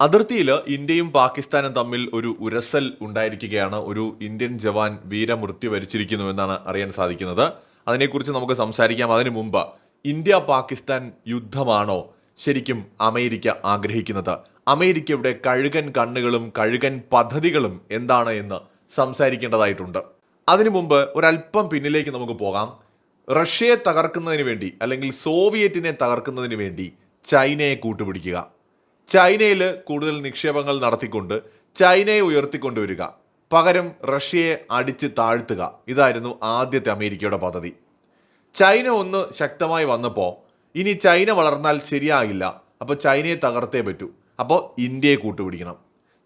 അതിർത്തിയിൽ ഇന്ത്യയും പാകിസ്ഥാനും തമ്മിൽ ഒരു ഉരസൽ ഉണ്ടായിരിക്കുകയാണ്. ഒരു ഇന്ത്യൻ ജവാൻ വീരമൃത്യു വരിച്ചിരിക്കുന്നു എന്നാണ് അറിയാൻ സാധിക്കുന്നത്. അതിനെക്കുറിച്ച് നമുക്ക് സംസാരിക്കാം. അതിനു മുമ്പ് ഇന്ത്യ പാകിസ്ഥാൻ യുദ്ധമാണോ ശരിക്കും അമേരിക്ക ആഗ്രഹിക്കുന്നത്? അമേരിക്കയുടെ കഴുകൻ കണ്ണുകളും കഴുകൻ പദ്ധതികളും എന്താണ് എന്ന് സംസാരിക്കേണ്ടതായിട്ടുണ്ട്. അതിനു മുമ്പ് ഒരല്പം പിന്നിലേക്ക് നമുക്ക് പോകാം. റഷ്യയെ തകർക്കുന്നതിന് വേണ്ടി അല്ലെങ്കിൽ സോവിയറ്റിനെ തകർക്കുന്നതിന് വേണ്ടി ചൈനയെ കൂട്ടുപിടിക്കുക. ചൈനയിൽ കൂടുതൽ നിക്ഷേപങ്ങൾ നടത്തിക്കൊണ്ട് ചൈനയെ ഉയർത്തിക്കൊണ്ടുവരിക. പകരം റഷ്യയെ അടിച്ച് താഴ്ത്തുക. ഇതായിരുന്നു ആദ്യത്തെ അമേരിക്കയുടെ പദ്ധതി. ചൈന ഒന്ന് ശക്തമായി വന്നപ്പോൾ ഇനി ചൈന വളർന്നാൽ ശരിയാകില്ല. അപ്പോൾ ചൈനയെ തകർത്തേ പറ്റൂ. അപ്പോൾ ഇന്ത്യയെ കൂട്ടുപിടിക്കണം.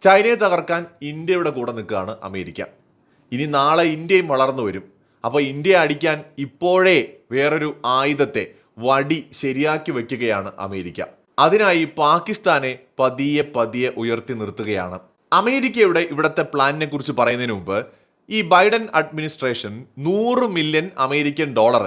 ചൈനയെ തകർക്കാൻ ഇന്ത്യയുടെ കൂടെ നിൽക്കുകയാണ് അമേരിക്ക. ഇനി നാളെ ഇന്ത്യയും വളർന്നു വരും. അപ്പോൾ ഇന്ത്യയെ അടിക്കാൻ ഇപ്പോഴേ വേറൊരു ആയുധത്തെ വടി ശരിയാക്കി വയ്ക്കുകയാണ് അമേരിക്ക. അതിനായി പാകിസ്ഥാനെ പതിയെ പതിയെ ഉയർത്തി നിർത്തുകയാണ്. അമേരിക്കയുടെ ഇവിടുത്തെ പ്ലാനിനെ കുറിച്ച് പറയുന്നതിന് മുമ്പ് ഈ ബൈഡൻ അഡ്മിനിസ്ട്രേഷൻ നൂറ് മില്യൺ അമേരിക്കൻ ഡോളർ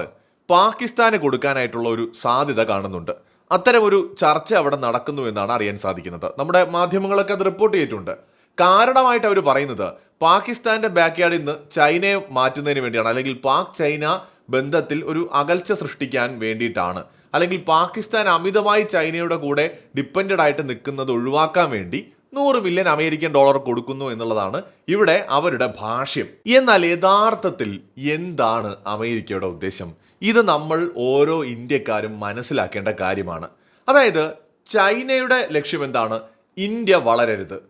പാകിസ്ഥാന് കൊടുക്കാനായിട്ടുള്ള ഒരു സാധ്യത കാണുന്നുണ്ട്. അത്തരം ഒരു ചർച്ച അവിടെ നടക്കുന്നു എന്നാണ് അറിയാൻ സാധിക്കുന്നത്. നമ്മുടെ മാധ്യമങ്ങളൊക്കെ അത് റിപ്പോർട്ട് ചെയ്തിട്ടുണ്ട്. കാരണമായിട്ട് അവർ പറയുന്നത് പാകിസ്ഥാന്റെ ബാക്ക്യാർഡിൽ നിന്ന് ചൈനയെ മാറ്റുന്നതിന് വേണ്ടിയാണ്. അല്ലെങ്കിൽ പാക് ചൈന ബന്ധത്തിൽ ഒരു അകൽച്ച സൃഷ്ടിക്കാൻ വേണ്ടിയിട്ടാണ്. അല്ലെങ്കിൽ പാകിസ്ഥാൻ അമിതമായി ചൈനയുടെ കൂടെ ഡിപ്പെൻഡഡ് ആയിട്ട് നിൽക്കുന്നത് ഒഴിവാക്കാൻ വേണ്ടി നൂറ് മില്യൺ അമേരിക്കൻ ഡോളർ കൊടുക്കുന്നു എന്നുള്ളതാണ് ഇവിടെ അവരുടെ ഭാഷ്യം. എന്നാൽ യഥാർത്ഥത്തിൽ എന്താണ് അമേരിക്കയുടെ ഉദ്ദേശം? ഇത് നമ്മൾ ഓരോ ഇന്ത്യക്കാരും മനസ്സിലാക്കേണ്ട കാര്യമാണ്. അതായത് ചൈനയുടെ ലക്ഷ്യം എന്താണ്? ഇന്ത്യ വളരരുത്.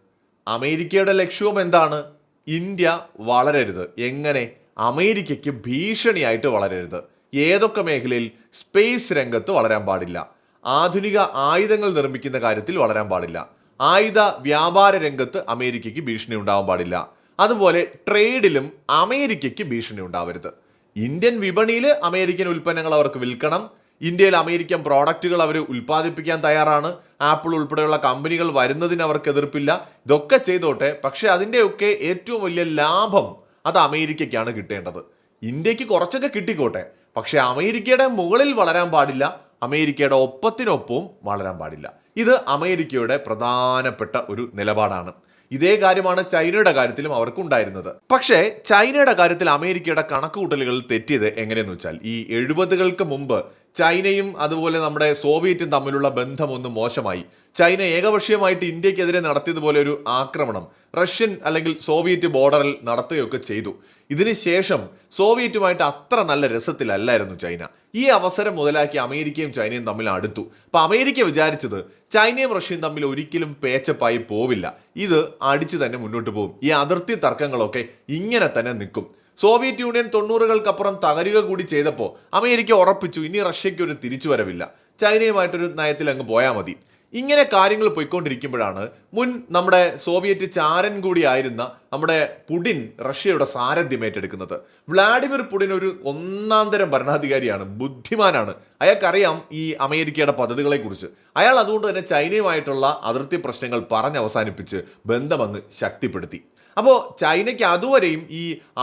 അമേരിക്കയുടെ ലക്ഷ്യവും എന്താണ്? ഇന്ത്യ വളരരുത്. എങ്ങനെ? അമേരിക്കയ്ക്ക് ഭീഷണിയായിട്ട് വളരരുത്. ഏതൊക്കെ മേഖലയിൽ സ്പേസ് രംഗത്ത് വളരാൻ പാടില്ല? ആധുനിക ആയുധങ്ങൾ നിർമ്മിക്കുന്ന കാര്യത്തിൽ വളരാൻ പാടില്ല. ആയുധ വ്യാപാര രംഗത്ത് അമേരിക്കയ്ക്ക് ഭീഷണി ഉണ്ടാവാൻ പാടില്ല. അതുപോലെ ട്രേഡിലും അമേരിക്കയ്ക്ക് ഭീഷണി ഉണ്ടാവരുത്. ഇന്ത്യൻ വിപണിയിൽ അമേരിക്കൻ ഉൽപ്പന്നങ്ങൾ അവർക്ക് വിൽക്കണം. ഇന്ത്യയിൽ അമേരിക്കൻ പ്രോഡക്റ്റുകൾ അവർ ഉൽപ്പാദിപ്പിക്കാൻ തയ്യാറാണ്. ആപ്പിൾ ഉൾപ്പെടെയുള്ള കമ്പനികൾ വരുന്നതിന് അവർക്ക് എതിർപ്പില്ല. ഇതൊക്കെ ചെയ്തോട്ടെ പക്ഷേ അതിന്റെയൊക്കെ ഏറ്റവും വലിയ ലാഭം അത് അമേരിക്കയ്ക്കാണ് കിട്ടേണ്ടത്. ഇന്ത്യയ്ക്ക് കുറച്ചൊക്കെ കിട്ടിക്കോട്ടെ. പക്ഷെ അമേരിക്കയുടെ മുകളിൽ വളരാൻ പാടില്ല അമേരിക്കയുടെ ഒപ്പത്തിനൊപ്പവും വളരാൻ പാടില്ല. ഇത് അമേരിക്കയുടെ പ്രധാനപ്പെട്ട ഒരു നിലപാടാണ്. ഇതേ കാര്യമാണ് ചൈനയുടെ കാര്യത്തിലും അവർക്കുണ്ടായിരുന്നത്. പക്ഷേ ചൈനയുടെ കാര്യത്തിൽ അമേരിക്കയുടെ കണക്കുകൂട്ടലുകൾ തെറ്റിയത് എങ്ങനെയെന്ന് വെച്ചാൽ ഈ എഴുപതുകൾക്ക് മുമ്പ് ചൈനയും അതുപോലെ നമ്മുടെ സോവിയറ്റും തമ്മിലുള്ള ബന്ധം ഒന്ന് മോശമായി. ചൈന ഏകപക്ഷീയമായിട്ട് ഇന്ത്യക്കെതിരെ നടത്തിയതുപോലെ ഒരു ആക്രമണം റഷ്യൻ അല്ലെങ്കിൽ സോവിയറ്റ് ബോർഡറിൽ നടത്തുകയൊക്കെ ചെയ്തു. ഇതിനുശേഷം സോവിയറ്റുമായിട്ട് അത്ര നല്ല രസത്തിലല്ലായിരുന്നു ചൈന. ഈ അവസരം മുതലാക്കി അമേരിക്കയും ചൈനയും തമ്മിൽ അടുത്തു. അപ്പൊ അമേരിക്ക വിചാരിച്ചത് ചൈനയും റഷ്യയും തമ്മിൽ ഒരിക്കലും പേച്ചപ്പായി പോവില്ല. ഇത് അടിച്ചു തന്നെ മുന്നോട്ട് പോകും. ഈ അതിർത്തി തർക്കങ്ങളൊക്കെ ഇങ്ങനെ തന്നെ നിൽക്കും. സോവിയറ്റ് യൂണിയൻ തൊണ്ണൂറുകൾക്കപ്പുറം തകരുക കൂടി ചെയ്തപ്പോൾ അമേരിക്ക ഉറപ്പിച്ചു ഇനി റഷ്യയ്ക്ക് ഒരു തിരിച്ചു തിരിച്ചുവരവില്ല. ചൈനയുമായിട്ടൊരു നയത്തിൽ അങ്ങ് പോയാൽ മതി. ഇങ്ങനെ കാര്യങ്ങൾ പോയിക്കൊണ്ടിരിക്കുമ്പോഴാണ് മുൻ നമ്മുടെ സോവിയറ്റ് ചാരൻ കൂടിയായിരുന്ന നമ്മുടെ പുടിൻ റഷ്യയുടെ സാരഥ്യം ഏറ്റെടുക്കുന്നത്. വ്ളാഡിമിർ പുടിൻ ഒരു ഒന്നാം തരം ഭരണാധികാരിയാണ് ബുദ്ധിമാനാണ്. അയാൾക്കറിയാം ഈ അമേരിക്കയുടെ പദ്ധതികളെക്കുറിച്ച്. അയാൾ അതുകൊണ്ട് തന്നെ ചൈനയുമായിട്ടുള്ള അതിർത്തി പ്രശ്നങ്ങൾ പറഞ്ഞ് അവസാനിപ്പിച്ച് ബന്ധമങ്ങ് ശക്തിപ്പെടുത്തി. അപ്പോൾ ചൈനയ്ക്ക് അതുവരെയും ഈ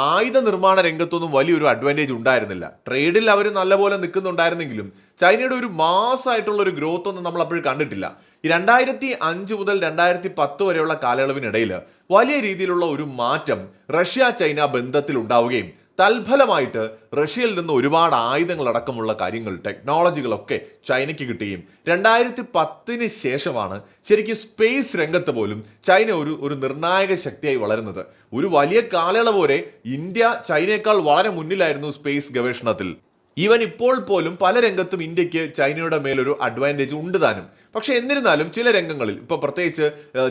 ആയുധ നിർമ്മാണ രംഗത്തൊന്നും വലിയൊരു അഡ്വാന്റേജ് ഉണ്ടായിരുന്നില്ല. ട്രേഡിൽ അവർ നല്ലപോലെ നിൽക്കുന്നുണ്ടായിരുന്നെങ്കിലും ചൈനയുടെ ഒരു മാസമായിട്ടുള്ള ഒരു ഗ്രോത്ത് ഒന്നും നമ്മൾ അപ്പോഴും കണ്ടിട്ടില്ല. രണ്ടായിരത്തി അഞ്ച് മുതൽ രണ്ടായിരത്തി പത്ത് വരെയുള്ള കാലയളവിനിടയിൽ വലിയ രീതിയിലുള്ള ഒരു മാറ്റം റഷ്യ ചൈന ബന്ധത്തിൽ ഉണ്ടാവുകയും തൽഫലമായിട്ട് റഷ്യയിൽ നിന്ന് ഒരുപാട് ആയുധങ്ങളടക്കമുള്ള കാര്യങ്ങൾ ടെക്നോളജികളൊക്കെ ചൈനയ്ക്ക് കിട്ടുകയും രണ്ടായിരത്തി പത്തിന് ശേഷമാണ് ശരിക്കും സ്പേസ് രംഗത്ത് പോലും ചൈന ഒരു ഒരു നിർണായക ശക്തിയായി വളരുന്നത്. ഒരു വലിയ കാലയളവ് വരെ ഇന്ത്യ ചൈനയേക്കാൾ വളരെ മുന്നിലായിരുന്നു സ്പേസ് ഗവേഷണത്തിൽ. ഈവൻ ഇപ്പോൾ പോലും പല രംഗത്തും ഇന്ത്യയ്ക്ക് ചൈനയുടെ മേലൊരു അഡ്വാന്റേജ് ഉണ്ട് താനും. പക്ഷെ എന്നിരുന്നാലും ചില രംഗങ്ങളിൽ ഇപ്പോൾ പ്രത്യേകിച്ച്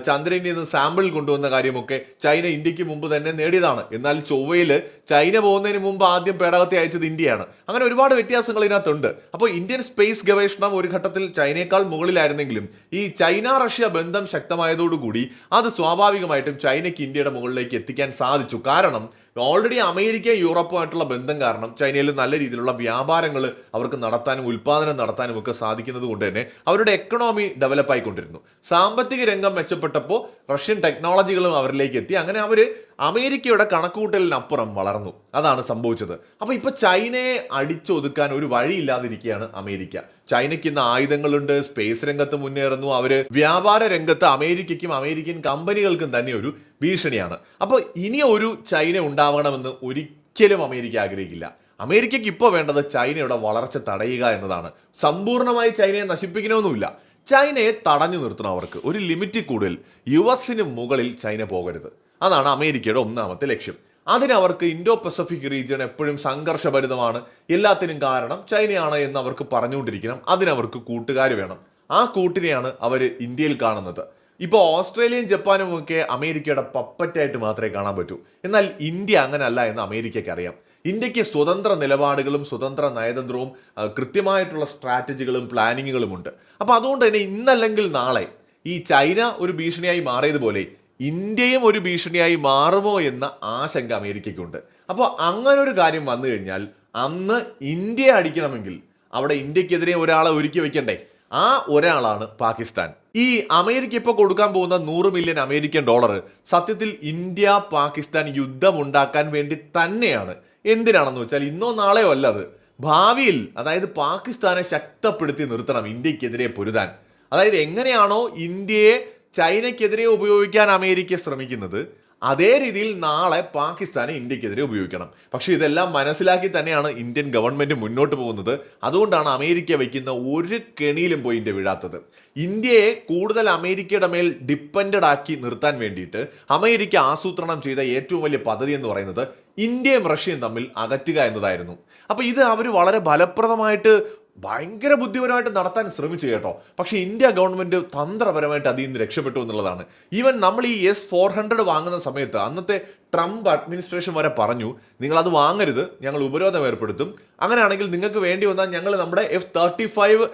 ചന്ദ്രനിൽ നിന്ന് സാമ്പിൾ കൊണ്ടുവന്ന കാര്യമൊക്കെ ചൈന ഇന്ത്യയ്ക്ക് മുമ്പ് തന്നെ നേടിയതാണ്. എന്നാൽ ചൊവ്വയിൽ ചൈന പോകുന്നതിന് മുമ്പ് ആദ്യം പേടകത്തെ അയച്ചത് ഇന്ത്യയാണ്. അങ്ങനെ ഒരുപാട് വ്യത്യാസങ്ങൾ ഇതിനകത്തുണ്ട്. അപ്പോൾ ഇന്ത്യൻ സ്പേസ് ഗവേഷണം ഒരു ഘട്ടത്തിൽ ചൈനയേക്കാൾ മുകളിലായിരുന്നെങ്കിലും ഈ ചൈന റഷ്യ ബന്ധം ശക്തമായതോടുകൂടി അത് സ്വാഭാവികമായിട്ടും ചൈനയ്ക്ക് ഇന്ത്യയുടെ മുകളിലേക്ക് എത്തിക്കാൻ സാധിച്ചു. കാരണം ഓൾറെഡി അമേരിക്ക യൂറോപ്പുമായിട്ടുള്ള ബന്ധം കാരണം ചൈനയിൽ നല്ല രീതിയിലുള്ള വ്യാപാരങ്ങൾ അവർക്ക് നടത്താനും ഉൽപ്പാദനം നടത്താനും ഒക്കെ സാധിക്കുന്നത് കൊണ്ട് തന്നെ അവരുടെ എക്കണോമി ഡെവലപ്പ് ആയിക്കൊണ്ടിരുന്നു. സാമ്പത്തിക രംഗം മെച്ചപ്പെട്ടപ്പോൾ റഷ്യൻ ടെക്നോളജികളും അവരിലേക്ക് എത്തി. അങ്ങനെ അവർ അമേരിക്കയുടെ കണക്കുകൂട്ടലിനപ്പുറം വളർന്നു. അതാണ് സംഭവിച്ചത്. അപ്പോൾ ഇപ്പൊ ചൈനയെ അടിച്ചൊതുക്കാൻ ഒരു വഴിയില്ലാതിരിക്കുകയാണ് അമേരിക്ക. ചൈനയ്ക്ക് ഇന്ന് ആയുധങ്ങളുണ്ട് സ്പേസ് രംഗത്ത് മുന്നേറുന്നു. അവർ വ്യാപാര രംഗത്ത് അമേരിക്കയ്ക്കും അമേരിക്കൻ കമ്പനികൾക്കും തന്നെ ഒരു ഭീഷണിയാണ്. അപ്പോൾ ഇനി ഒരു ചൈന ഉണ്ടാവണമെന്ന് ഒരിക്കലും അമേരിക്ക ആഗ്രഹിക്കില്ല. അമേരിക്കയ്ക്ക് ഇപ്പോൾ വേണ്ടത് ചൈനയുടെ വളർച്ച തടയുക എന്നതാണ്. സമ്പൂർണമായി ചൈനയെ നശിപ്പിക്കണമെന്നുമില്ല ചൈനയെ തടഞ്ഞു നിർത്തണം അവർക്ക്. ഒരു ലിമിറ്റിൽ കൂടുതൽ. യു എസിന് മുകളിൽ ചൈന പോകരുത്. അതാണ് അമേരിക്കയുടെ ഒന്നാമത്തെ ലക്ഷ്യം. അതിനവർക്ക് ഇൻഡോ പസഫിക് റീജിയൺ എപ്പോഴും സംഘർഷഭരിതമാണ്. എല്ലാത്തിനും കാരണം ചൈനയാണ് എന്ന് അവർക്ക് പറഞ്ഞുകൊണ്ടിരിക്കണം. അതിനവർക്ക് കൂട്ടുകാർ വേണം. ആ കൂട്ടിനെയാണ് അവർ ഇന്ത്യയിൽ കാണുന്നത്. ഇപ്പോൾ ഓസ്ട്രേലിയയും ജപ്പാനും ഒക്കെ അമേരിക്കയുടെ പപ്പറ്റായിട്ട് മാത്രമേ കാണാൻ പറ്റൂ. എന്നാൽ ഇന്ത്യ അങ്ങനല്ല എന്ന് അമേരിക്കയ്ക്ക് അറിയാം. ഇന്ത്യയ്ക്ക് സ്വതന്ത്ര നിലപാടുകളും സ്വതന്ത്ര നയതന്ത്രവും കൃത്യമായിട്ടുള്ള സ്ട്രാറ്റജികളും പ്ലാനിങ്ങുകളും ഉണ്ട് അപ്പോൾ അതുകൊണ്ട് തന്നെ ഇന്നല്ലെങ്കിൽ നാളെ ഈ ചൈന ഒരു ഭീഷണിയായി മാറിയതുപോലെ ഇന്ത്യയും ഒരു ഭീഷണിയായി മാറുമോ എന്ന ആശങ്ക അമേരിക്കയ്ക്കുണ്ട്. അപ്പോൾ അങ്ങനെ ഒരു കാര്യം വന്നു കഴിഞ്ഞാൽ അന്ന് ഇന്ത്യ അടിക്കണമെങ്കിൽ അവിടെ ഇന്ത്യക്കെതിരെ ഒരാളെ ഒരുക്കി വെക്കണ്ടേ? ആ ഒരാളാണ് പാകിസ്ഥാൻ. ഈ അമേരിക്ക ഇപ്പോൾ കൊടുക്കാൻ പോകുന്ന നൂറ് മില്യൺ അമേരിക്കൻ ഡോളർ സത്യത്തിൽ ഇന്ത്യ പാകിസ്ഥാൻ യുദ്ധം ഉണ്ടാക്കാൻ വേണ്ടി തന്നെയാണ്. എന്തിനാണെന്ന് വെച്ചാൽ ഇന്നോ നാളെയോ അല്ല അത്. ഭാവിയിൽ അതായത് പാകിസ്ഥാനെ ശക്തപ്പെടുത്തി നിർത്തണം ഇന്ത്യക്കെതിരെ പൊരുതാൻ. അതായത് എങ്ങനെയാണോ ഇന്ത്യയെ ചൈനയ്ക്കെതിരെ ഉപയോഗിക്കാൻ അമേരിക്ക ശ്രമിക്കുന്നത് അതേ രീതിയിൽ നാളെ പാകിസ്ഥാനെ ഇന്ത്യക്കെതിരെ ഉപയോഗിക്കണം. പക്ഷേ ഇതെല്ലാം മനസ്സിലാക്കി തന്നെയാണ് ഇന്ത്യൻ ഗവൺമെന്റ് മുന്നോട്ട് പോകുന്നത്. അതുകൊണ്ടാണ് അമേരിക്ക വയ്ക്കുന്ന ഒരു കെണിയിലും പോയി ഇന്ത്യ വീഴാത്തത്. ഇന്ത്യയെ കൂടുതൽ അമേരിക്കയുടെ മേൽ ഡിപ്പെൻഡ് ആക്കി നിർത്താൻ വേണ്ടിയിട്ട് അമേരിക്ക ആസൂത്രണം ചെയ്ത ഏറ്റവും വലിയ പദ്ധതി എന്ന് പറയുന്നത് ഇന്ത്യയും റഷ്യയും തമ്മിൽ അകറ്റുക എന്നതായിരുന്നു. അപ്പോൾ ഇത് അവർ വളരെ ഫലപ്രദമായിട്ട് ഭയങ്കര ബുദ്ധിപരമായിട്ട് നടത്താൻ ശ്രമിച്ചു കേട്ടോ. പക്ഷേ ഇന്ത്യ ഗവൺമെന്റ് തന്ത്രപരമായിട്ട് അതിൽ നിന്ന് രക്ഷപ്പെട്ടു എന്നുള്ളതാണ്. ഈവൻ നമ്മൾ ഈ എസ് ഫോർ ഹൺഡ്രഡ് വാങ്ങുന്ന സമയത്ത് അന്നത്തെ ട്രംപ് അഡ്മിനിസ്ട്രേഷൻ വരെ പറഞ്ഞു നിങ്ങൾ അത് വാങ്ങരുത് ഞങ്ങൾ ഉപരോധം ഏർപ്പെടുത്തും. അങ്ങനെയാണെങ്കിൽ നിങ്ങൾക്ക് വേണ്ടി വന്നാൽ ഞങ്ങൾ നമ്മുടെ എഫ് തേർട്ടി ഫൈവ്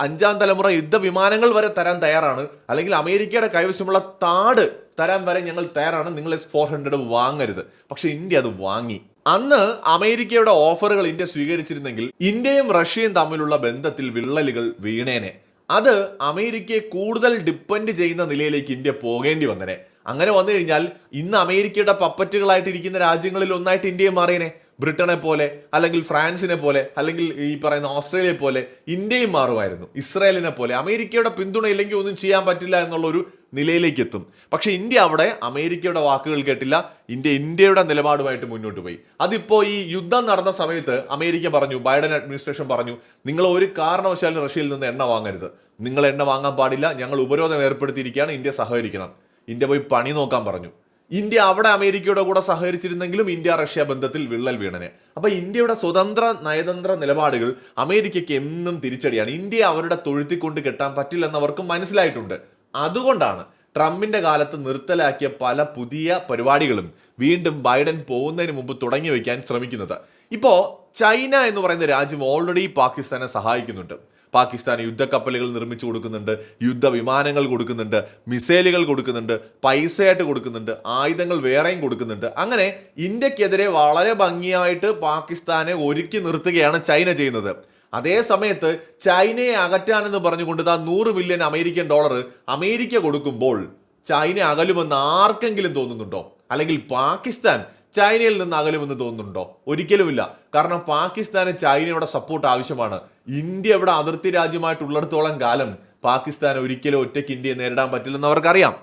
അഞ്ചാം തലമുറ യുദ്ധ വിമാനങ്ങൾ വരെ തരാൻ തയ്യാറാണ്. അല്ലെങ്കിൽ അമേരിക്കയുടെ കൈവശമുള്ള താട് തരാൻ വരെ ഞങ്ങൾ തയ്യാറാണ്. നിങ്ങൾ എസ് ഫോർ ഹൺഡ്രഡ് വാങ്ങരുത്. പക്ഷേ ഇന്ത്യ അത് വാങ്ങി. അന്ന് അമേരിക്കയുടെ ഓഫറുകൾ ഇന്ത്യ സ്വീകരിച്ചിരുന്നെങ്കിൽ ഇന്ത്യയും റഷ്യയും തമ്മിലുള്ള ബന്ധത്തിൽ വിള്ളലുകൾ വീണേനെ. അത് അമേരിക്കയെ കൂടുതൽ ഡിപ്പെൻഡ് ചെയ്യുന്ന നിലയിലേക്ക് ഇന്ത്യ പോകേണ്ടി വന്നനെ. അങ്ങനെ വന്നു കഴിഞ്ഞാൽ ഇന്ന് അമേരിക്കയുടെ പപ്പറ്റുകളായിട്ടിരിക്കുന്ന രാജ്യങ്ങളിൽ ഒന്നായിട്ട് ഇന്ത്യയെ മാറിയനെ. ബ്രിട്ടനെ പോലെ അല്ലെങ്കിൽ ഫ്രാൻസിനെ പോലെ അല്ലെങ്കിൽ ഈ പറയുന്ന ഓസ്ട്രേലിയയെ പോലെ ഇന്ത്യയും മാറുമായിരുന്നു. ഇസ്രായേലിനെ പോലെ. അമേരിക്കയുടെ പിന്തുണ ഇല്ലെങ്കിൽ ഒന്നും ചെയ്യാൻ പറ്റില്ല എന്നുള്ള ഒരു നിലയിലേക്ക് എത്തും. പക്ഷേ ഇന്ത്യ അവിടെ അമേരിക്കയുടെ വാക്കുകൾ കേട്ടില്ല. ഇന്ത്യ ഇന്ത്യയുടെ നിലപാടുമായിട്ട് മുന്നോട്ട് പോയി. അതിപ്പോൾ ഈ യുദ്ധം നടന്ന സമയത്ത് അമേരിക്ക പറഞ്ഞു ബൈഡൻ അഡ്മിനിസ്ട്രേഷൻ പറഞ്ഞു നിങ്ങൾ ഒരു കാരണവശാലും റഷ്യയിൽ നിന്ന് എണ്ണ വാങ്ങരുത്. നിങ്ങൾ എണ്ണ വാങ്ങാൻ പാടില്ല. ഞങ്ങൾ ഉപരോധം ഏർപ്പെടുത്തിയിരിക്കുകയാണ്. ഇന്ത്യ സഹകരിക്കണം. ഇന്ത്യ പോയി പണി നോക്കാൻ പറഞ്ഞു. ഇന്ത്യ അവിടെ അമേരിക്കയുടെ കൂടെ സഹകരിച്ചിരുന്നെങ്കിലും ഇന്ത്യ റഷ്യ ബന്ധത്തിൽ വിള്ളൽ വീണന്. അപ്പൊ ഇന്ത്യയുടെ സ്വതന്ത്ര നയതന്ത്ര നിലപാടുകൾ അമേരിക്കയ്ക്ക് എന്നും തിരിച്ചടിയാണ്. ഇന്ത്യ അവരുടെ തൊഴുത്തിക്കൊണ്ട് കെട്ടാൻ പറ്റില്ലെന്ന് അവർക്ക് മനസ്സിലായിട്ടുണ്ട്. അതുകൊണ്ടാണ് ട്രംപിന്റെ കാലത്ത് നിർത്തലാക്കിയ പല പുതിയ പരിപാടികളും വീണ്ടും ബൈഡൻ പോകുന്നതിന് മുമ്പ് തുടങ്ങി വയ്ക്കാൻ ശ്രമിക്കുന്നത്. ഇപ്പോ ചൈന എന്ന് പറയുന്ന രാജ്യം ഓൾറെഡി പാകിസ്ഥാനെ സഹായിക്കുന്നുണ്ട്. പാകിസ്ഥാൻ യുദ്ധക്കപ്പലുകൾ നിർമ്മിച്ചു കൊടുക്കുന്നുണ്ട് യുദ്ധ വിമാനങ്ങൾ കൊടുക്കുന്നുണ്ട് മിസൈലുകൾ കൊടുക്കുന്നുണ്ട് പൈസയായിട്ട് കൊടുക്കുന്നുണ്ട് ആയുധങ്ങൾ വേറെയും കൊടുക്കുന്നുണ്ട്. അങ്ങനെ ഇന്ത്യക്കെതിരെ വളരെ ഭംഗിയായിട്ട് പാകിസ്ഥാനെ ഒരുക്കി നിർത്തുകയാണ് ചൈന ചെയ്യുന്നത്. അതേ സമയത്ത് ചൈനയെ അകറ്റാനെന്ന് പറഞ്ഞുകൊണ്ട് താ നൂറ് മില്യൺ അമേരിക്കൻ ഡോളർ അമേരിക്ക കൊടുക്കുമ്പോൾ ചൈന അകലുമെന്ന് ആർക്കെങ്കിലും തോന്നുന്നുണ്ടോ? അല്ലെങ്കിൽ പാകിസ്ഥാൻ ചൈനയിൽ നിന്ന് അകലുമെന്ന് തോന്നുന്നുണ്ടോ? ഒരിക്കലുമില്ല. കാരണം പാകിസ്ഥാന് ചൈനയുടെ സപ്പോർട്ട് ആവശ്യമാണ്. ഇന്ത്യ ഇവിടെ അതിർത്തി രാജ്യമായിട്ടുള്ളിടത്തോളം കാലം പാകിസ്ഥാൻ ഒരിക്കലും ഒറ്റയ്ക്ക് ഇന്ത്യയെ നേരിടാൻ പറ്റില്ലെന്ന് അവർക്കറിയാം.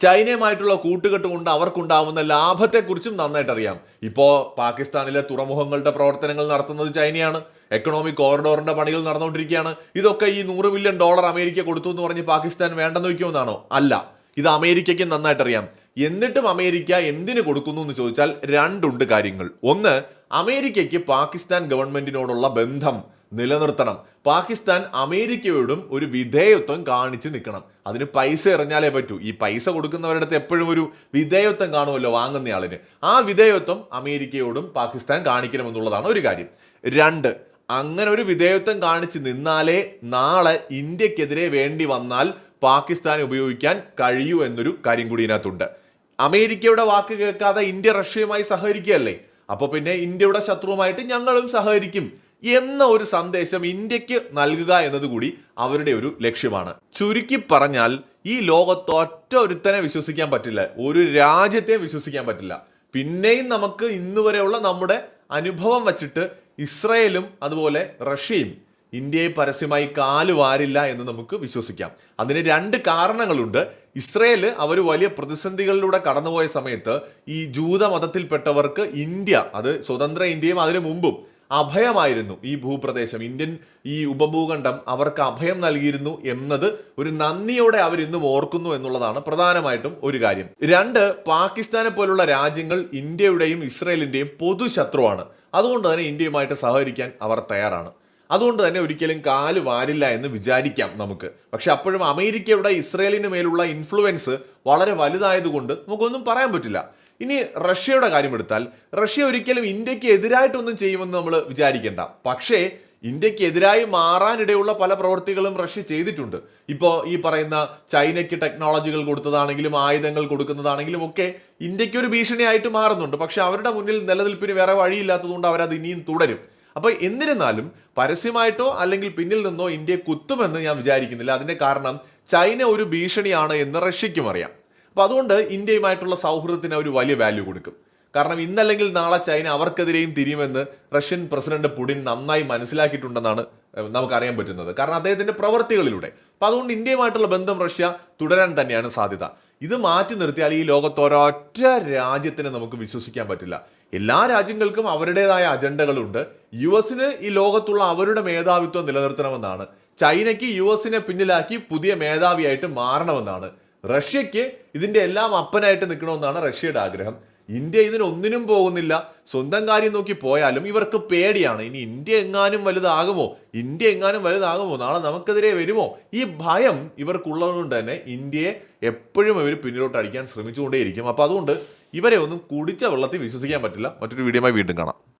ചൈനയുമായിട്ടുള്ള കൂട്ടുകെട്ട് കൊണ്ട് അവർക്കുണ്ടാവുന്ന ലാഭത്തെക്കുറിച്ചും നന്നായിട്ട് അറിയാം. ഇപ്പോൾ പാകിസ്ഥാനിലെ തുറമുഖങ്ങളുടെ പ്രവർത്തനങ്ങൾ നടത്തുന്നത് ചൈനയാണ്. എക്കണോമിക് കോറിഡോറിന്റെ പണികൾ നടന്നുകൊണ്ടിരിക്കുകയാണ്. ഇതൊക്കെ ഈ നൂറ് ബില്യൺ ഡോളർ അമേരിക്ക കൊടുത്തു എന്ന് പറഞ്ഞ് പാകിസ്ഥാൻ വേണ്ടെന്ന് വയ്ക്കുമെന്നാണോ? അല്ല. ഇത് അമേരിക്കയ്ക്ക് നന്നായിട്ട് അറിയാം. എന്നിട്ടും അമേരിക്ക എന്തിനു കൊടുക്കുന്നു എന്ന് ചോദിച്ചാൽ രണ്ടുണ്ട് കാര്യങ്ങൾ. ഒന്ന് അമേരിക്കയ്ക്ക് പാകിസ്ഥാൻ ഗവൺമെന്റിനോടുള്ള ബന്ധം നിലനിർത്തണം. പാകിസ്ഥാൻ അമേരിക്കയോടും ഒരു വിധേയത്വം കാണിച്ചു നിൽക്കണം. അതിന് പൈസ എറിഞ്ഞാലേ പറ്റൂ. ഈ പൈസ കൊടുക്കുന്നവരുടെ അടുത്ത് എപ്പോഴും ഒരു വിധേയത്വം കാണുമല്ലോ വാങ്ങുന്നയാളിന് ആ വിധേയത്വം അമേരിക്കയോടും പാകിസ്ഥാൻ കാണിക്കണമെന്നുള്ളതാണ് ഒരു കാര്യം. രണ്ട് അങ്ങനെ ഒരു വിധേയത്വം കാണിച്ച് നിന്നാലേ നാളെ ഇന്ത്യക്കെതിരെ വേണ്ടി വന്നാൽ പാകിസ്ഥാൻ ഉപയോഗിക്കാൻ കഴിയൂ എന്നൊരു കാര്യം കൂടി ഇതിനകത്തുണ്ട്. അമേരിക്കയുടെ വാക്ക് കേൾക്കാതെ ഇന്ത്യ റഷ്യയുമായി സഹകരിക്കുകയല്ലേ? അപ്പോൾ പിന്നെ ഇന്ത്യയുടെ ശത്രുവുമായിട്ട് ഞങ്ങളും സഹകരിക്കും എന്ന ഒരു സന്ദേശം ഇന്ത്യയ്ക്ക് നൽകുക എന്നതുകൂടി അവരുടെ ഒരു ലക്ഷ്യമാണ്. ചുരുക്കി പറഞ്ഞാൽ ഈ ലോകത്ത് ഒറ്റ ഒരുത്തനെ വിശ്വസിക്കാൻ പറ്റില്ല. ഒരു രാജ്യത്തെയും വിശ്വസിക്കാൻ പറ്റില്ല. പിന്നെയും നമുക്ക് ഇന്ന് വരെയുള്ള നമ്മുടെ അനുഭവം വച്ചിട്ട് ഇസ്രയേലും അതുപോലെ റഷ്യയും ഇന്ത്യയെ പരസ്യമായി കാലുവാരില്ല എന്ന് നമുക്ക് വിശ്വസിക്കാം. അതിന് രണ്ട് കാരണങ്ങളുണ്ട്. ഇസ്രയേൽ അവർ വലിയ പ്രതിസന്ധികളിലൂടെ കടന്നുപോയ സമയത്ത് ഈ ജൂത മതത്തിൽപ്പെട്ടവർക്ക് ഇന്ത്യ അത് സ്വതന്ത്ര ഇന്ത്യയും അതിനു മുമ്പും അഭയമായിരുന്നു ഈ ഭൂപ്രദേശം. ഇന്ത്യൻ ഈ ഉപഭൂഖണ്ഡം അവർക്ക് അഭയം നൽകിയിരുന്നു എന്നത് ഒരു നന്ദിയോടെ അവർ ഇന്നും ഓർക്കുന്നു എന്നുള്ളതാണ് പ്രധാനമായിട്ടും ഒരു കാര്യം. രണ്ട് പാകിസ്ഥാനെ പോലുള്ള രാജ്യങ്ങൾ ഇന്ത്യയുടെയും ഇസ്രയേലിന്റെയും പൊതുശത്രുവാണ് അതുകൊണ്ട് തന്നെ ഇന്ത്യയുമായിട്ട് സഹകരിക്കാൻ അവർ തയ്യാറാണ്. അതുകൊണ്ട് തന്നെ ഒരിക്കലും കാൽ വാരില്ല എന്ന് വിചാരിക്കാം നമുക്ക്. പക്ഷെ അപ്പോഴും അമേരിക്കയുടെ ഇസ്രയേലിന് മേലുള്ള ഇൻഫ്ലുവൻസ് വളരെ വലുതായതുകൊണ്ട് നമുക്കൊന്നും പറയാൻ പറ്റില്ല. ഇനി റഷ്യയുടെ കാര്യം എടുത്താൽ റഷ്യ ഒരിക്കലും ഇന്ത്യയ്ക്ക് എതിരായിട്ടൊന്നും ചെയ്യുമെന്ന് നമ്മൾ വിചാരിക്കേണ്ട. പക്ഷേ ഇന്ത്യയ്ക്ക് എതിരായി മാറാനിടയുള്ള പല പ്രവൃത്തികളും റഷ്യ ചെയ്തിട്ടുണ്ട്. ഇപ്പോൾ ഈ പറയുന്ന ചൈനയ്ക്ക് ടെക്നോളജികൾ കൊടുത്തതാണെങ്കിലും ആയുധങ്ങൾ കൊടുക്കുന്നതാണെങ്കിലും ഒക്കെ ഇന്ത്യയ്ക്ക് ഒരു ഭീഷണിയായിട്ട് മാറുന്നുണ്ട്. പക്ഷെ അവരുടെ മുന്നിൽ നിലനിൽപ്പിന് വേറെ വഴിയില്ലാത്തതുകൊണ്ട് അവരത് ഇനിയും തുടരും. അപ്പൊ എന്നിരുന്നാലും പരസ്യമായിട്ടോ അല്ലെങ്കിൽ പിന്നിൽ നിന്നോ ഇന്ത്യയെ കുത്തുമെന്ന് ഞാൻ വിചാരിക്കുന്നില്ല. അതിന്റെ കാരണം ചൈന ഒരു ഭീഷണിയാണ് എന്ന് റഷ്യയ്ക്കും അറിയാം. അപ്പോൾ അതുകൊണ്ട് ഇന്ത്യയുമായിട്ടുള്ള സൗഹൃദത്തിന് അവർ വലിയ വാല്യൂ കൊടുക്കും. കാരണം ഇന്നല്ലെങ്കിൽ നാളെ ചൈന അവർക്കെതിരെയും തിരിയുമെന്ന് റഷ്യൻ പ്രസിഡന്റ് പുടിൻ നന്നായി മനസ്സിലാക്കിയിട്ടുണ്ടെന്നാണ് നമുക്കറിയാൻ പറ്റുന്നത്. കാരണം അദ്ദേഹത്തിന്റെ പ്രവൃത്തികളിലൂടെ അപ്പൊ അതുകൊണ്ട് ഇന്ത്യയുമായിട്ടുള്ള ബന്ധം റഷ്യ തുടരാൻ തന്നെയാണ് സാധ്യത. ഇത് മാറ്റി നിർത്തിയാൽ ഈ ലോകത്ത് ഒരൊറ്റ രാജ്യത്തിനെ നമുക്ക് വിശ്വസിക്കാൻ പറ്റില്ല. എല്ലാ രാജ്യങ്ങൾക്കും അവരുടേതായ അജണ്ടകളുണ്ട്. യു എസിന് ഈ ലോകത്തുള്ള അവരുടെ മേധാവിത്വം നിലനിർത്തണമെന്നാണ്. ചൈനയ്ക്ക് യു എസിനെ പിന്നിലാക്കി പുതിയ മേധാവിയായിട്ട് മാറണമെന്നാണ്. റഷ്യയ്ക്ക് ഇതിന്റെ എല്ലാം അപ്പനായിട്ട് നിൽക്കണമെന്നാണ് റഷ്യയുടെ ആഗ്രഹം. ഇന്ത്യ ഇതിനൊന്നിനും പോകുന്നില്ല. സ്വന്തം കാര്യം നോക്കി പോയാലും ഇവർക്ക് പേടിയാണ്. ഇനി ഇന്ത്യ എങ്ങാനും വലുതാകുമോ? ഇന്ത്യ എങ്ങാനും വലുതാകുമോ? നാളെ നമുക്കെതിരെ വരുമോ? ഈ ഭയം ഇവർക്കുള്ളതുകൊണ്ട് തന്നെ ഇന്ത്യയെ എപ്പോഴും ഇവർ പിന്നിലോട്ട് അടിക്കാൻ ശ്രമിച്ചുകൊണ്ടേയിരിക്കും. അപ്പോൾ അതുകൊണ്ട് ഇവരെ ഒന്നും കുടിച്ച വെള്ളത്തിൽ വിശ്വസിക്കാൻ പറ്റില്ല. മറ്റൊരു വീഡിയോ വീണ്ടും കാണാം.